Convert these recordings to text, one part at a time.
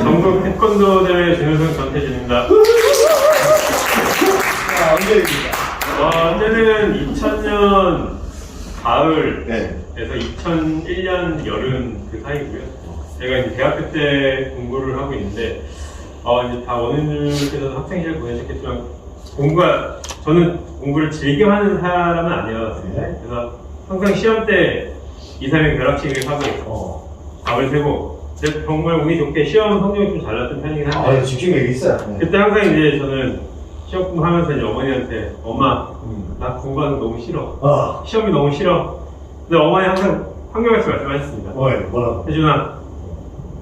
전국 태권도 대회 준우승 전태진입니다. 아, 언제입니까? 어, 때는 2000년 가을에서 네. 2001년 여름 그 사이고요. 제가 이제 대학교 때 공부를 하고 있는데, 어, 이제 다 원인들께서도 학생 시절 보내셨겠지만, 공부가, 저는 공부를 즐겨 하는 사람은 아니었습니다. 네. 그래서 항상 시험 때 2, 3일 벼락치기를 하고, 어. 답을 세고, 정말 운이 좋게 시험 성적이 좀 잘 났던 편이긴 한데, 아, 집중력이 있어요. 네. 그때 항상 이제 저는 시험 공부하면서 이제 어머니한테, 엄마, 음. 나 공부하는 거 너무 싫어. 아, 시험이 너무 싫어. 근데 어머니 항상 환경에서 말씀하셨습니다. 뭐예요? 뭐라고? 혜준아,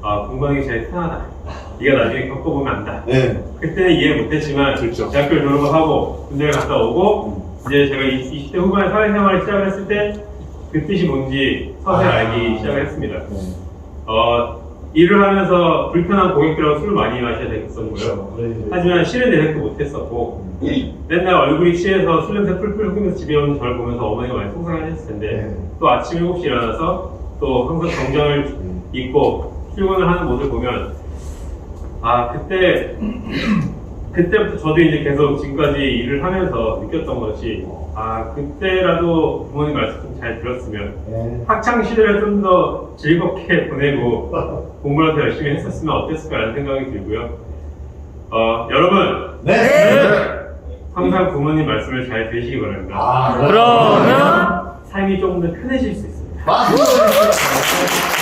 아, 공부하는 게 제일 편하다. 네가 나중에 겪어보면 안다. 네. 그때는 이해 못했지만 그렇죠. 대학교를 졸업하고 군대를 갔다 오고 이제 제가 20대 후반에 사회생활을 시작을 했을 때 그 뜻이 뭔지 서서히 아. 알기 시작을 했습니다. 네. 어, 일을 하면서 불편한 고객들하고 술을 많이 마셔야 됐었고요. 그렇죠. 그래, 이제- 하지만 실은 대책도 못했었고 맨날 얼굴이 취해서 술 냄새 풀풀 흡으면서 집에 오는 저를 보면서 어머니가 많이 속상해하셨을 텐데 네. 또 아침 7시에 일어나서 또 항상 정장을 음. 입고 출근을 하는 모습을 보면 아 그때 그때부터 저도 이제 계속 지금까지 일을 하면서 느꼈던 것이 아 그때라도 부모님 말씀 좀 잘 들었으면 네. 학창 시절을 좀 더 즐겁게 보내고 공부를 더 열심히 했었으면 어땠을까라는 생각이 들고요. 어, 여러분 네. 항상 부모님 말씀을 잘 들으시기 바랍니다. 아, 그러면 삶이 조금 더 편해질 수 있습니다. 맞습니다.